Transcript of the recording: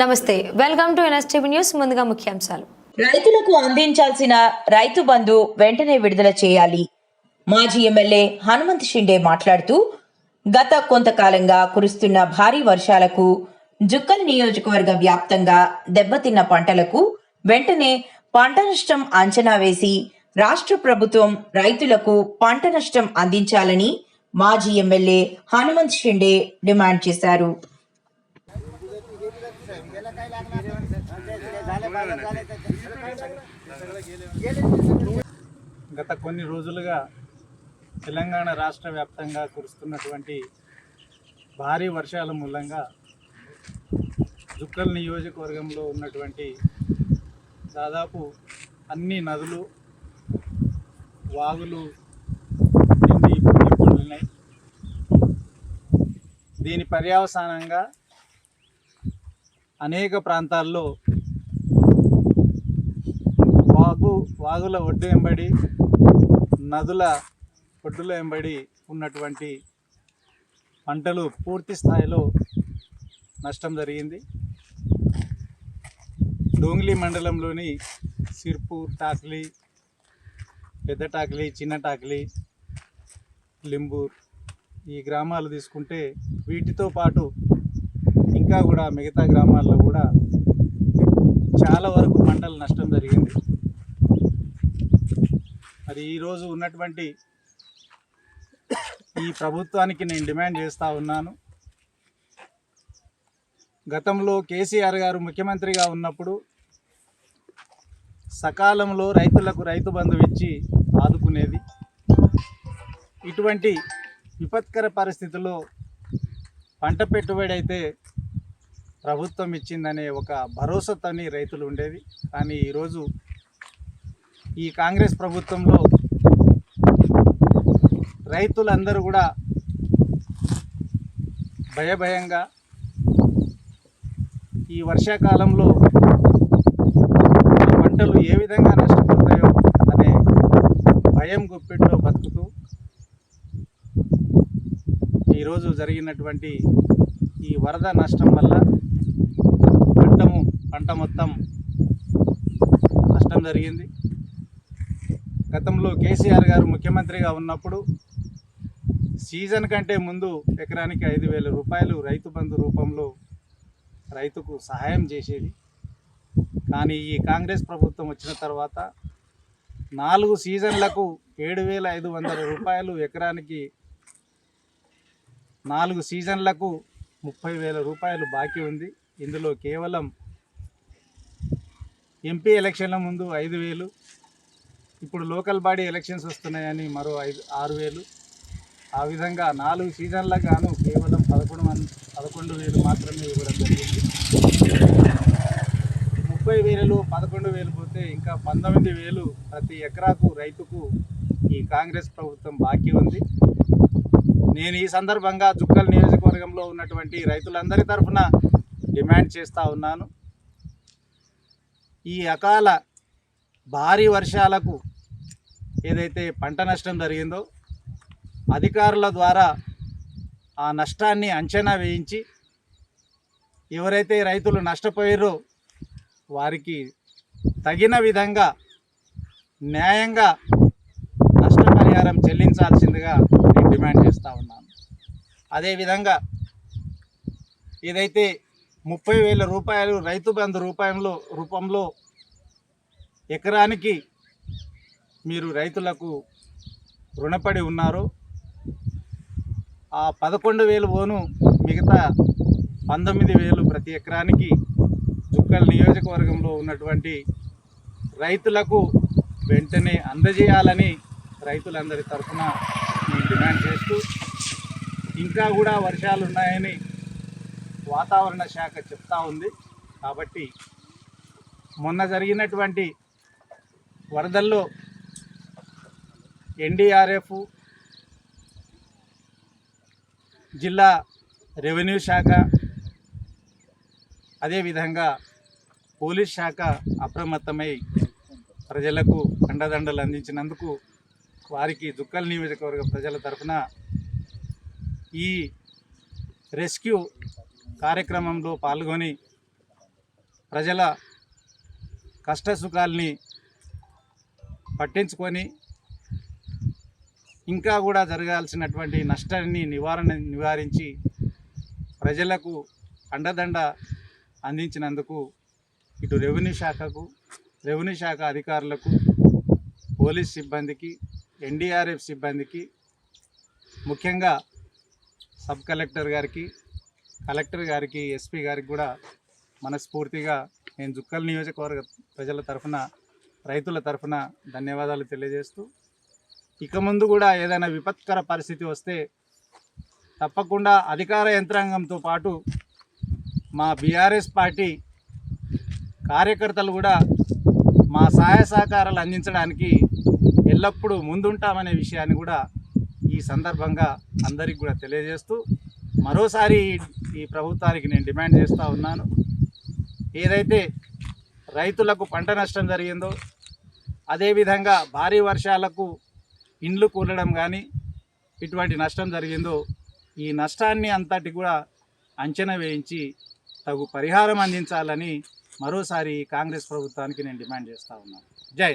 నమస్తే welcome to NSTV news ముందుగా ముఖ్యాంశాలు. రైతులకు అందించాల్సిన రైతు బంధు వెంటనే విడుదల చేయాలి. మాజీ ఎమ్మెల్యే హనుమంత్ షిండే మాట్లాడుతూ గత కొంతకాలంగా కురుస్తున్న భారీ వర్షాలకు జుక్కల్ నియోజకవర్గ వ్యాప్తంగా దెబ్బతిన్న పంటలకు వెంటనే పంట నష్టం అంచనా వేసి రాష్ట్ర ప్రభుత్వం రైతులకు పంట నష్టం అందించాలని మాజీ ఎమ్మెల్యే హనుమంత్ షిండే డిమాండ్ చేశారు. గత కొన్ని రోజులుగా తెలంగాణ రాష్ట్ర వ్యాప్తంగా కురుస్తున్నటువంటి భారీ వర్షాల మూలంగా జుక్కల్ నియోజకవర్గంలో ఉన్నటువంటి దాదాపు అన్ని నదులు వాగులు నిండి పొంగిపోతున్నాయి దీని పర్యవసానంగా అనేక ప్రాంతాల్లో వాగు వాగుల ఒడ్డు వెంబడి నదుల ఒడ్డుల వెంబడి ఉన్నటువంటి పంటలు పూర్తి స్థాయిలో నష్టం జరిగింది. డోంగ్లీ మండలంలోని సిర్పూర్ టాక్లీ పెద్ద టాక్లీ చిన్న టాక్లీ లింబూర్ ఈ గ్రామాలు తీసుకుంటే వీటితో పాటు ఇంకా కూడా మిగతా గ్రామాల్లో కూడా చాలా వరకు పంటలు నష్టం జరిగింది. మరి ఈరోజు ఉన్నటువంటి ఈ ప్రభుత్వానికి నేను డిమాండ్ చేస్తూ ఉన్నాను. గతంలో కేసీఆర్ గారు ముఖ్యమంత్రిగా ఉన్నప్పుడు సకాలంలో రైతులకు రైతు బంధు ఇచ్చి ఆదుకునేది. ఇటువంటి విపత్కర పరిస్థితుల్లో పంట పెట్టుబడి అయితే ప్రభుత్వం ఇచ్చిందనే ఒక భరోసాతోని రైతులు ఉండేది. కానీ ఈరోజు ఈ కాంగ్రెస్ ప్రభుత్వంలో రైతులందరూ కూడా భయభయంగా ఈ వర్షాకాలంలో పంటలు ఏ విధంగా నష్టపోతాయో అనే భయం గుప్పిట్లో బతుకుతూ ఈరోజు జరిగినటువంటి ఈ వరద నష్టం వల్ల జరిగింది. గతంలో కేసీఆర్ గారు ముఖ్యమంత్రిగా ఉన్నప్పుడు సీజన్ కంటే ముందు ఎకరానికి ఐదు వేల రూపాయలు రైతు బంధు రూపంలో రైతుకు సహాయం చేసేది. కానీ ఈ కాంగ్రెస్ ప్రభుత్వం వచ్చిన తర్వాత నాలుగు సీజన్లకు ఏడు వేల ఐదు వందల రూపాయలు ఎకరానికి నాలుగు సీజన్లకు ముప్పై వేల రూపాయలు బాకీ ఉంది. ఇందులో కేవలం ఎంపీ ఎలక్షన్ల ముందు ఐదు వేలు ఇప్పుడు లోకల్ బాడీ ఎలక్షన్స్ వస్తున్నాయని మరో ఐదు ఆరు వేలు. ఆ విధంగా నాలుగు సీజన్లకు గాను కేవలం పదకొండు మంది పదకొండు వేలు మాత్రమే ఇవ్వడం జరిగింది. ముప్పై వేలు పదకొండు వేలు పోతే ఇంకా పంతొమ్మిది వేలు ప్రతి ఎకరాకు రైతుకు ఈ కాంగ్రెస్ ప్రభుత్వం బాకీ ఉంది. నేను ఈ సందర్భంగా జుక్కల్ నియోజకవర్గంలో ఉన్నటువంటి రైతులందరి తరఫున డిమాండ్ చేస్తూ ఉన్నాను. ఈ అకాల భారీ వర్షాలకు ఏదైతే పంట నష్టం జరిగిందో అధికారుల ద్వారా ఆ నష్టాన్ని అంచనా వేయించి ఎవరైతే రైతులు నష్టపోయారో వారికి తగిన విధంగా న్యాయంగా నష్టపరిహారం చెల్లించాల్సిందిగా నేను డిమాండ్ చేస్తూ ఉన్నాను. అదేవిధంగా ఏదైతే ముప్పై వేల రూపాయలు రైతు బంధు రూపాయంలో రూపంలో ఎకరానికి మీరు రైతులకు రుణపడి ఉన్నారు. ఆ పదకొండు వేలు ఓను మిగతా పంతొమ్మిది వేలు ప్రతి ఎకరానికి జుక్కల్ నియోజకవర్గంలో ఉన్నటువంటి రైతులకు వెంటనే అందజేయాలని రైతులందరి తరఫున నేను డిమాండ్ చేస్తూ ఇంకా కూడా వర్షాలు ఉన్నాయని వాతావరణ శాఖ చెప్తా ఉంది. కాబట్టి మొన్న జరిగినటువంటి వరదల్లో ఎన్డీఆర్ఎఫ్ జిల్లా రెవెన్యూ శాఖ అదేవిధంగా పోలీస్ శాఖ అప్రమత్తమై ప్రజలకు అండదండలు అందించినందుకు వారికి దుక్కల్ నియోజకవర్గ ప్రజల తరఫున ఈ రెస్క్యూ కార్యక్రమంలో పాల్గొని ప్రజల కష్టసుఖాల్ని పట్టించుకొని ఇంకా కూడా జరగాల్సినటువంటి నష్టాన్ని నివారణ నివారించి ప్రజలకు అండదండ అందించినందుకు ఇటు రెవెన్యూ శాఖకు రెవెన్యూ శాఖ అధికారులకు పోలీస్ సిబ్బందికి ఎన్డీఆర్ఎఫ్ సిబ్బందికి ముఖ్యంగా సబ్ కలెక్టర్ గారికి కలెక్టర్ గారికి ఎస్పీ గారికి కూడా మనస్ఫూర్తిగా నేను జుక్కల్ నియోజకవర్గ ప్రజల తరఫున రైతుల తరఫున ధన్యవాదాలు తెలియజేస్తూ ఇక ముందు కూడా ఏదైనా విపత్కర పరిస్థితి వస్తే తప్పకుండా అధికార యంత్రాంగంతో పాటు మా బీఆర్ఎస్ పార్టీ కార్యకర్తలు కూడా మా సహాయ సహకారాలు అందించడానికి ఎల్లప్పుడూ ముందుంటామనే విషయాన్ని కూడా ఈ సందర్భంగా అందరికి కూడా తెలియజేస్తూ మరోసారి ఈ ప్రభుత్వానికి నేను డిమాండ్ చేస్తూ ఉన్నాను. ఏదైతే రైతులకు పంట నష్టం జరిగిందో అదేవిధంగా భారీ వర్షాలకు ఇండ్లు కూలడం కానీ ఇటువంటి నష్టం జరిగిందో ఈ నష్టాన్ని అంతటి కూడా అంచనా వేయించి తగు పరిహారం అందించాలని మరోసారి కాంగ్రెస్ ప్రభుత్వానికి నేను డిమాండ్ చేస్తూ ఉన్నాను. జై